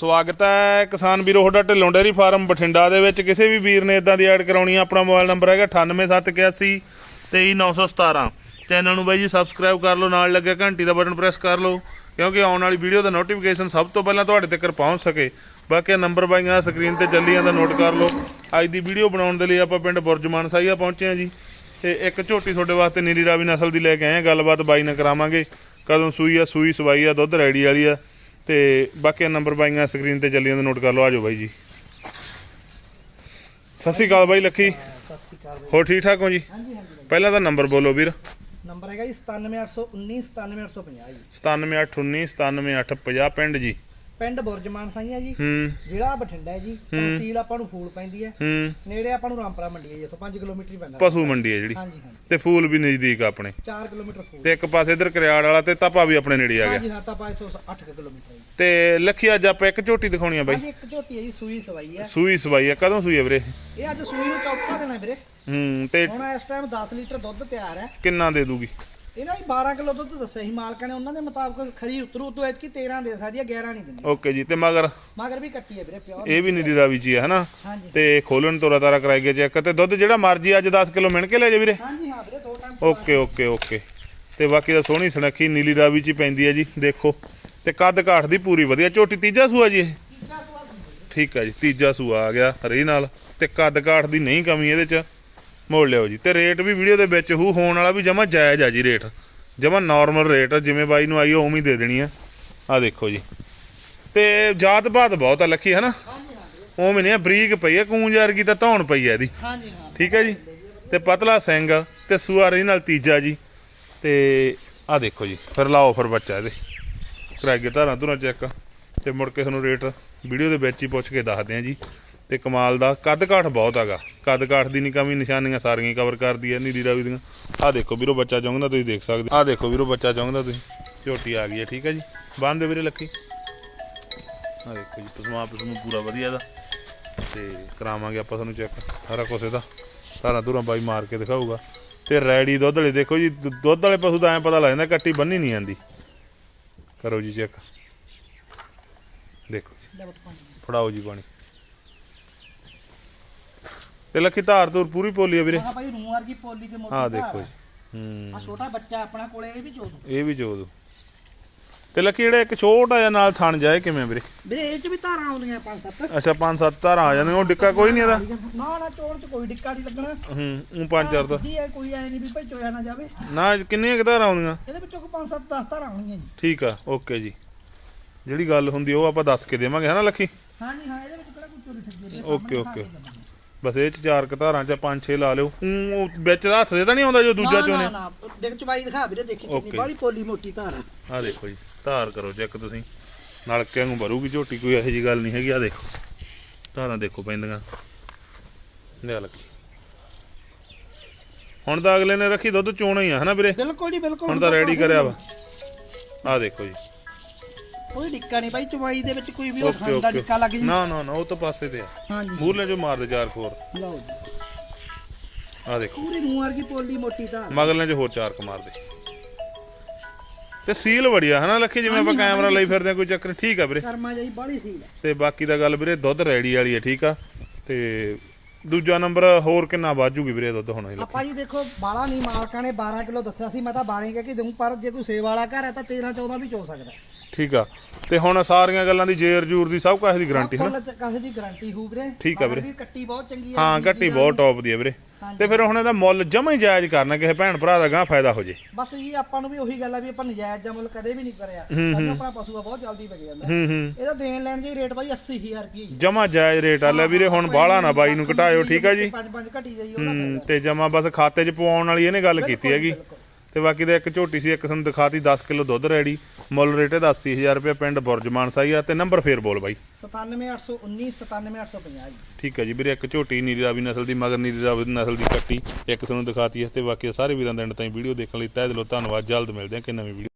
ਸਵਾਗਤ ਹੈ ਕਿਸਾਨ ਵੀਰੋ, ਤੁਹਾਡਾ ਢਿੱਲੋਂ ਡੇਅਰੀ ਫਾਰਮ ਬਠਿੰਡਾ ਦੇ ਵਿੱਚ। ਕਿਸੇ ਵੀ ਵੀਰ ਨੇ ਇਦਾਂ ਦੀ ਐਡ ਕਰਾਉਣੀ ਆ, ਆਪਣਾ ਮੋਬਾਈਲ ਨੰਬਰ ਹੈਗਾ 98781 23917 ਚੈਨਲ ਨੂੰ ਬਾਈ ਜੀ ਸਬਸਕ੍ਰਾਈਬ ਕਰ ਲਓ, ਨਾਲ ਲੱਗਿਆ ਘੰਟੀ ਦਾ ਬਟਨ ਪ੍ਰੈਸ ਕਰ ਲਓ, ਕਿਉਂਕਿ ਆਉਣ ਵਾਲੀ ਵੀਡੀਓ ਦਾ ਨੋਟੀਫਿਕੇਸ਼ਨ ਸਭ ਤੋਂ ਪਹਿਲਾਂ ਤੁਹਾਡੇ ਤੱਕ ਪਹੁੰਚ ਸਕੇ। ਬਾਕੀ ਨੰਬਰ ਬਾਈਆਂ ਸਕਰੀਨ ਤੇ ਚੱਲੀ ਜਾਂਦਾ ਨੋਟ ਕਰ ਲਓ। ਅੱਜ ਦੀ ਵੀਡੀਓ ਬਣਾਉਣ ਦੇ ਲਈ ਆਪਾਂ ਪਿੰਡ ਬੁਰਜਮਾਨ ਸਾਹੀਆ ਪਹੁੰਚੇ ਆ ਜੀ। ਤੇ ਇੱਕ ਝੋਟੀ ਤੁਹਾਡੇ ਵਾਸਤੇ ਨੀਲੀ ਰਾਵੀ ਨਸਲ ਦੀ ਲੈ ਕੇ ਆਏ ਆ ਗੱਲਬਾਤ ਬਾਈ ਨਾਲ ਕਰਾਵਾਂਗੇ। ਕਦੋਂ ਸੂਈ ਆ, ਸੂਈ ਸਵਾਈ ਆ, ਦੁੱਧ ਰੈਡੀ ਵਾਲੀ ਆ। ਤੇ ਬਾਕੀ ਨੰਬਰ ਬਾਈਆਂ ਸਕਰੀਨ ਤੇ ਚੱਲੀ ਜਾਂਦਾ ਨੋਟ ਕਰ ਲਓ ਆਜੋ ਬਾਈ ਜੀ। ਸਤਿ ਸ਼੍ਰੀ ਅਕਾਲ ਬਾਈ ਲੱਖੀ। ਸਤਿ ਸ਼੍ਰੀ ਅਕਾਲ ਬਾਈ ਹੋ ਠੀਕ ਠਾਕ ਹੋ ਜੀ? ਹਾਂਜੀ ਹਾਂਜੀ ਬਾਈ। ਪਹਿਲਾਂ ਤਾਂ ਨੰਬਰ ਬੋਲੋ ਵੀਰ। ਨੰਬਰ ਹੈਗਾ ਜੀ 97819 97850 ਜੀ। 97819 97850 ਪਿੰਡ ਜੀ। ਪਿੰਡ ਬੁਰਜਮਾਨ ਸਾਈਆ ਜੀ। ਹੂੰ। ਜ਼ਿਲ੍ਹਾ ਬਠਿੰਡਾ ਹੈ ਜੀ। ਤਹਿਸੀਲ ਆਪਾਂ ਨੂੰ ਫੂਲ ਪੈਂਦੀ ਹੈ। ਹੂੰ। ਨੇੜੇ ਆਪਾਂ ਨੂੰ ਰਾਮਪੁਰਾ ਮੰਡੀ ਹੈ ਜੀ ਇੱਥੋਂ 5 ਕਿਲੋਮੀਟਰ ਹੀ ਪੈਂਦਾ। ਪਸ਼ੂ ਮੰਡੀ ਹੈ ਜਿਹੜੀ। ਹਾਂਜੀ ਹਾਂਜੀ। ਤੇ ਫੂਲ ਵੀ ਨਜ਼ਦੀਕ ਆ ਆਪਣੇ। 4 ਕਿਲੋਮੀਟਰ ਫੂਲ। ਤੇ ਇੱਕ ਪਾਸੇ ਇਧਰ ਕਰਿਆੜ ਵਾਲਾ ਤੇ ਤਪਾ ਵੀ ਆਪਣੇ ਨੇੜੇ ਆ ਗਿਆ। ਹਾਂਜੀ ਹਾਂ ਤਾਂ ਆਪਾਂ ਇੱਥੋਂ 8 ਕਿਲੋਮੀਟਰ ਹੈ ਜੀ। ਤੇ ਲੱਖੀ ਅੱਜ ਆਪਾਂ ਇੱਕ ਝੋਟੀ ਦਿਖਾਉਣੀ ਆ ਬਾਈ। ਹਾਂਜੀ ਇੱਕ ਝੋਟੀ ਹੈ ਜੀ ਸੂਈ ਸਵਾਈ ਹੈ। ਸੂਈ ਸਵਾਈ ਆ। ਕਦੋਂ ਸੂਈ ਆ ਵੀਰੇ? ਇਹ ਅੱਜ ਸੂਈ ਨੂੰ ਚੌਥਾ ਹੈ ਵੀਰੇ। ਹੂੰ ਤੇ ਹੁਣ ਇਸ ਟਾਈਮ 10 ਲੀਟਰ ਦੁੱਧ ਤਿਆਰ ਹੈ। ਕਿੰਨਾ ਦੇ ਦੂਗੀ? ਇਹਨਾਂ ਹੀ 12 ਕਿਲੋ ਦੁੱਧ ਦੱਸਿਆ ਸੀ ਮਾਲਕਾਂ ਨੇ ਉਹਨਾਂ ਦੇ ਮੁਤਾਬਕ ਖਰੀ ਉਤਰੂ ਤੋਂ ਐਤਕੀ 13 ਦੇ ਸਕਦੀ ਹੈ 11 ਨਹੀਂ ਦਿੰਦੀ। ਓਕੇ ਜੀ ਤੇ ਮਗਰ? ਮਗਰ ਵੀ ਕੱਟੀ ਹੈ ਵੀਰੇ ਪਿਓਰ ਇਹ ਵੀ ਨੀਲੀ ਰਾਵੀ ਜੀ ਆ ਹਨਾ? ਹਾਂਜੀ। ਤੇ ਖੋਲਣ ਤੋਰਾ ਤਾਰਾ ਕਰਾਈ ਗਿਆ ਚੈੱਕ ਤੇ ਦੁੱਧ ਜਿਹੜਾ ਮਰਜ਼ੀ ਅੱਜ 10 ਕਿਲੋ ਮਿਣ ਕੇ ਲੈ ਜਾ ਵੀਰੇ। ਹਾਂਜੀ ਹਾਂ ਵੀਰੇ ਦੋ ਟਾਈਮ ਓਕੇ ਓਕੇ ਓਕੇ। ਤੇ ਬਾਕੀ ਦਾ ਸੋਹਣੀ ਸੁਨੱਖੀ ਨੀਲੀ ਰਾਵੀ ਚ ਹੀ ਪੈਂਦੀ ਹੈ ਜੀ ਦੇਖੋ। ਤੇ ਕੱਦ ਕਾਠ ਦੀ ਪੂਰੀ ਵਧੀਆ ਝੋਟੀ ਤੀਜਾ ਸੂਆ ਜੀ ਇਹ? ਠੀਕ ਹੈ ਜੀ ਤੀਜਾ ਸੂਆ ਆ ਗਿਆ ਰੀ ਨਾਲ ਤੇ ਕੱਦ ਕਾਠ ਦੀ ਨਹੀਂ ਕਮੀ ਇਹਦੇ ਚ। ਮੋੜ ਲਿਓ ਜੀ। ਤੇ ਰੇਟ ਵੀ ਵੀਡੀਓ ਦੇ ਵਿੱਚ ਹੂ ਹੋਣ ਵਾਲਾ ਵੀ ਜਮਾ ਜਾਇਜ਼ ਆ ਜੀ ਰੇਟ। ਜਮਾ ਨਾਰਮਲ ਰੇਟ ਜਿਵੇਂ ਬਾਈ ਨੂੰ ਆਈ ਉਵੇਂ ਹੀ ਦੇ ਦੇਣੀ ਆ। ਆ ਦੇਖੋ ਜੀ। ਤੇ ਜਾਤ ਬਾਤ ਬਹੁਤ ਆ ਲੱਖੀ ਹੈ ਨਾ ਉਵੇਂ ਨਹੀਂ ਆ ਬਰੀਕ ਪਈ ਆ ਕੂੰਜ ਵਰਗੀ ਤਾਂ ਧੌਣ ਪਈ ਆ ਇਹਦੀ। ਹਾਂਜੀ ਹਾਂ ਠੀਕ ਹੈ ਜੀ? ਤੇ ਪਤਲਾ ਸਿੰਘ ਤੇ ਸੂਆ ਰਹੀ ਨਾਲ ਤੀਜਾ ਜੀ। ਤੇ ਆ ਦੇਖੋ ਜੀ ਫਿਰ ਲਾਓ ਫਿਰ ਬੱਚਾ ਇਹਦੇ। ਕਰਾਈਏ ਧਾਰਾਂ ਧੁਰਾਂ ਚੈੱਕ। ਤੇ ਮੁੜ ਕੇ ਤੁਹਾਨੂੰ ਰੇਟ ਵੀਡੀਓ ਦੇ ਵਿੱਚ ਹੀ ਪੁੱਛ ਕੇ ਦੱਸਦੇ ਆ ਜੀ। ਤੇ ਕਮਾਲ ਦਾ ਕੱਦ ਕਾਠ ਬਹੁਤ ਹੈਗਾ। ਕੱਦ ਕਾਠ ਦੀ ਨਹੀਂ ਕਮੀ, ਨਿਸ਼ਾਨੀਆਂ ਸਾਰੀਆਂ ਕਵਰ ਕਰਦੀ ਹੈ ਨੀਲੀ ਰਾਵੀ ਦੀਆਂ। ਆ ਦੇਖੋ ਵੀਰੋ, ਬੱਚਾ ਚਾਹੁੰਦਾ ਤੁਸੀਂ ਦੇਖ ਸਕਦੇ ਆ ਦੇਖੋ ਵੀਰੋ, ਬੱਚਾ ਚਾਹੁੰਦਾ ਤੁਸੀਂ। ਝੋਟੀ ਆ ਗਈ ਹੈ ਠੀਕ ਹੈ ਜੀ। ਬੰਦ ਦੇ ਵੀਰੇ ਲੱਕੀ। ਆ ਦੇਖੋ ਜੀ, ਪਸਮਾ ਪਸਮੂ ਪੂਰਾ ਵਧੀਆ ਦਾ ਤੇ ਕਰਾਵਾਂਗੇ ਆਪਾਂ ਤੁਹਾਨੂੰ ਚੈੱਕ। ਸਾਰਾ ਕੁਝ ਇਹਦਾ। ਸਾਰਾ ਦੂਰਾਂ ਬਾਈ ਮਾਰ ਕੇ ਦਿਖਾਊਗਾ। ਤੇ ਰੈਡੀ ਦੁੱਧ ਵਾਲੇ, ਦੇਖੋ ਜੀ ਦੁੱਧ ਵਾਲੇ ਪਸ਼ੂ ਦਾ ਐ ਪਤਾ ਲੱਗ ਜਾਂਦਾ ਕੱਟੀ ਬੰਨੀ ਨਹੀਂ ਆਂਦੀ ਕਰੋ ਜੀ ਚੈੱਕ। ਦੇਖੋ ਫੜਾਓ ਜੀ ਪਾਣੀ। ਤੇ ਲੱਖੀ ਧਾਰ ਧੂਰ ਪੂਰੀ ਪੋਲੀ ਆ ਵੀਰੇ। ਹਾਂ ਭਾਈ ਰੂਹ ਵਰਗੀ ਪੋਲੀ ਤੇ ਮੋਟੀ ਧਾਰ ਦੇਖੋ ਹੈ। ਜੀ। ਹੂੰ। ਆਹ ਛੋਟਾ ਬੱਚਾ ਆਪਣਾ ਕੋਲੇ ਇਹ ਵੀ ਚੋਦ ਇਹ ਵੀ ਜੋਦ ਤੇ ਲੱਕੀ ਜਿਹੜਾ ਇੱਕ ਛੋਟਾ ਜਿਹਾ ਨਾਲ ਥਣ ਜਾਏ ਕਿਵੇਂ ਵੀਰੇ? ਵੀਰੇ ਇਹ ਚ ਵੀ ਧਾਰਾਂ ਆਉਂਦੀਆਂ ਪੰਜ ਸੱਤ। ਅੱਛਾ ਪੰਜ ਸੱਤ ਧਾਰਾਂ ਆ ਜਾਂਦੀਆਂ ਉਹ ਡਿੱਕਾ ਕੋਈ ਨਹੀਂ ਇਹਦਾ? ਨਾ ਨਾ ਚੋੜ ਚ ਕੋਈ ਡਿੱਕਾ ਨਹੀਂ ਲੱਗਣਾ। ਹੂੰ ਉਹ ਪੰਜ ਚਾਰ ਦਾ ਜੀ ਕੋਈ ਐ ਨਹੀਂ ਵੀ ਭਾਈ ਚੋਇਆ ਨਾ ਜਾਵੇ। ਨਾ ਕਿੰਨੀਆਂ ਕੁ ਧਾਰਾਂ ਆਉਂਦੀਆਂ? ਇਹਦੇ ਵਿੱਚੋਂ ਪੰਜ ਸੱਤ 10 ਧਾਰਾਂ ਆਉਣਗੀਆਂ ਜੀ। ਠੀਕ ਆ ਓਕੇ ਜੀ। ਜਿਹੜੀ ਗੱਲ ਹੁੰਦੀ ਉਹ ਆਪਾਂ ਦੱਸ ਕੇ ਦੇਵਾਂਗੇ ਹਨਾ ਲੱਖੀ? ਹਾਂਜੀ ਹਾਂ ਇਹਦੇ ਵਿੱਚ ਕਿਹੜਾ ਕੋਈ ਚੋਰੀ ਠੱਗੀ ਦੇ ਓਕੇ, ਓਕੇ। ਬਸ ਇਹ ਚ ਚਾਰ ਕੁ ਧਾਰਾਂ ਚ ਪੰਜ ਛੇ ਲਾ ਲਿਓ। ਊਂ ਉਹ ਵਿੱਚ ਦਾ ਹੱਥ ਦੇ ਤਾਂ ਨਹੀਂ ਆਉਂਦਾ ਜੋ ਦੂਜਾ ਚੋਨੇ ਨਾ। ਨਾ ਦੇਖ ਚਵਾਈ ਦਿਖਾ ਵੀਰੇ ਦੇਖੀ ਕਿੰਨੀ ਓਕੇ। ਬਾਹਲੀ ਪੋਲੀ ਮੋਟੀ ਧਾਰ ਆ। ਆ ਦੇਖੋ ਜੀ ਧਾਰ ਕਰੋ ਚੈੱਕ ਤੁਸੀਂ। ਨਲਕਿਆਂ ਨੂੰ ਭਰੂਗੀ ਝੋਟੀ ਕੋਈ ਇਹੋ ਜੀ ਗੱਲ ਨਹੀਂ ਹੈਗੀ ਆ ਦੇਖੋ। ਧਾਰਾਂ ਦੇਖੋ ਪੈਂਦੀਆਂ। ਲੱਗੀ। ਹੁਣ ਤਾਂ ਅਗਲੇ ਨੇ ਰੱਖੀ ਦੁੱਧ ਚੋਣਾ ਹੀ ਆ ਹਨਾ ਵੀਰੇ? ਬਿਲਕੁਲ ਜੀ ਬਿਲਕੁਲ। ਹੁਣ ਤਾਂ ਰੈਡੀ ਕਰਿਆ ਵਾ। ਆ ਦੇਖੋ ਜੀ। ਕੋਈ ਡਿੱਕਾ ਨਹੀਂ ਭਾਈ ਚਵਾਈ ਦੇ ਵਿੱਚ ਕੋਈ ਵੀ ਉਹ ਓਕੇ ਖਾਂਦਾ ਓਕੇ। ਡਿੱਕਾ ਲੱਗ ਜੀ। ਨਾ ਨਾ ਨਾ ਉਹ ਤਾਂ ਪਾਸੇ ਤੇ ਆ। ਹਾਂਜੀ। ਮੂਰਲੇ ਜੋ ਮਾਰਦੇ ਚਾਰ ਖੋਰ। ਲਓ ਜੀ। ਆ ਦੇਖੋ। ਪੂਰੀ ਰੂਹ ਵਰਗੀ ਪੋਲੀ ਮੋਟੀ ਧਾਰ ਮਗਰਲੇ ਚ ਹੋਰ ਚਾਰ ਕ ਮਾਰਦੇ ਤੇ ਸੀਲ ਬੜੀਆ ਹਨਾ ਲੱਖੀ? ਜਿਵੇਂ ਆਪਾਂ ਹਾਂਜੀ, ਹਾਂ, ਕੈਮਰਾ ਲਈ ਫਿਰਦੇ ਆ ਕੋਈ ਚੱਕਰ ਨੀ। ਠੀਕ ਆ ਵੀਰੇ। ਕਰਮਾ ਜਾਈ ਬਾਹਲੀ ਸੀ ਤੇ ਬਾਕੀ ਦਾ ਗੱਲ ਵੀਰੇ ਦੁੱਧ ਰੈਡੀ ਵਾਲੀ ਹੈ ਠੀਕ ਆ? ਤੇ ਦੂਜਾ ਨੰਬਰ ਹੋਰ ਕਿੰਨਾ ਵਾਜੂਗੀ ਵੀਰੇ ਦੁੱਧ ਹੁਣ ਇਹ ਆਪਾਂ ਜੀ ਦੇਖੋ ਬਾਲਾ ਨਹੀਂ ਮਾਲਕਾਂ ਨੇ 12 ਕਿਲੋ ਦੱਸਿਆ ਸੀ ਮੈਂ ਤਾਂ 12 ਹੀ ਕਹਿ ਕੇ ਦਊਂ ਪਰ ਜੇ ਕੋਈ ਸੇਵ ਵਾਲਾ ਘਰ ਹੈ ਤਾਂ 13 14 ਵੀ ਚੋ ਸਕਦਾ ਠੀਕ ਆ। ਤੇ ਹੁਣ ਸਾਰੀਆਂ ਗੱਲਾਂ ਦੀ ਜੇਰ ਜੂਰ ਦੀ ਸਭ ਕੁਝ ਦੀ ਗਾਰੰਟੀ ਹੈ ਨਾ? ਫੁੱਲ ਕਾਸੇ ਦੀ ਗਾਰੰਟੀ ਹੋਊ ਵੀਰੇ। ਠੀਕ ਆ ਮਗਰ ਵੀਰੇ। ਵੀ ਕੱਟੀ ਬਹੁਤ ਚੰਗੀ ਹੈ ਹਾਂ ਦੀ ਬਹੁਤ ਟੌਪ ਦੀ ਹੈ ਵੀਰੇ। ਤੇ ਫਿਰ ਹੁਣ ਇਹਦਾ ਮੁੱਲ ਜਮਾ ਹੀ ਜਾਇਜ਼ ਕਰਨਾ ਕਿਸੇ ਭੈਣ ਭਰਾ ਦਾ ਗਾਂ ਫਾਇਦਾ ਹੋ ਜੇ। ਬਸ ਜੀ ਆਪਾਂ ਨੂੰ ਵੀ ਉਹੀ ਗੱਲ ਆ ਵੀ ਆਪਾਂ ਨਜਾਇਜ਼ ਦਾ ਮੁੱਲ ਕਦੇ ਵੀ ਨਹੀਂ ਕਰਿਆ। ਆਪਣਾ ਪਸ਼ੂ ਆ ਬਹੁਤ ਜਲਦੀ ਵਿਕ ਜਾਂਦਾ। ਇਹਦਾ ਦੇਣ ਲੈਣ ਦੀ ਰੇਟ ਬਾਈ 80000 ਰੁਪਏ ਜਮਾ ਜਾਇਜ਼ ਰੇਟ ਆ। ਲੈ ਵੀਰੇ ਹੁਣ ਬਾਹਲਾ ਨਾ ਬਾਈ ਨੂੰ ਘਟਾਇਓ ਠੀਕ ਆ ਜੀ? ਪੰਜ ਪੰਜ ਘਟੀ ਜਾਈ ਉਹਦਾ। ਤੇ ਜਮਾ ਬਸ ਖਾਤੇ 'ਚ ਪਵਾਉਣ ਵਾਲੀ ਇਹਨੇ ਗੱਲ ਕੀਤੀ ਹੈਗੀ। ਤੇ ਬਾਕੀ ਦਾ ਇੱਕ ਝੋਟੀ ਸੀ ਇੱਕ ਤੁਹਾਨੂੰ ਦਿਖਾਤੀ 10 ਕਿਲੋ ਦੁੱਧ ਰੈਡੀ ਮੁੱਲ ਰੇਟ ਇਹਦਾ 80000 ਰੁਪਏ ਪਿੰਡ ਬੁਰਜਮਾਨ ਸਾਈ ਆ ਤੇ ਨੰਬਰ ਫੇਰ ਬੋਲ ਬਾਈ। 97819 97850 ਜੀ। ਠੀਕ ਹੈ ਜੀ ਵੀਰੇ ਇੱਕ ਝੋਟੀ ਨੀਲੀ ਰਾਵੀ ਨਸਲ ਦੀ ਮਗਰ ਨੀਲੀ ਰਾਵੀ ਨਸਲ ਦੀ ਕੱਟੀ ਇੱਕ ਤੁਹਾਨੂੰ ਦਿਖਾਤੀ ਤੇ ਬਾਕੀ ਸਾਰੇ ਵੀਰਾਂ ਦਾ ਐਂਡ ਤਾਈਂ ਵੀਡੀਓ ਦੇਖਣ ਲਈ ਤਹਿ ਦਿਲੋਂ ਧੰਨਵਾਦ ਜਲਦ ਮਿਲਦੇ ਹਾਂ ਕਿ ਨਵੀਂ ਵੀਡੀਓ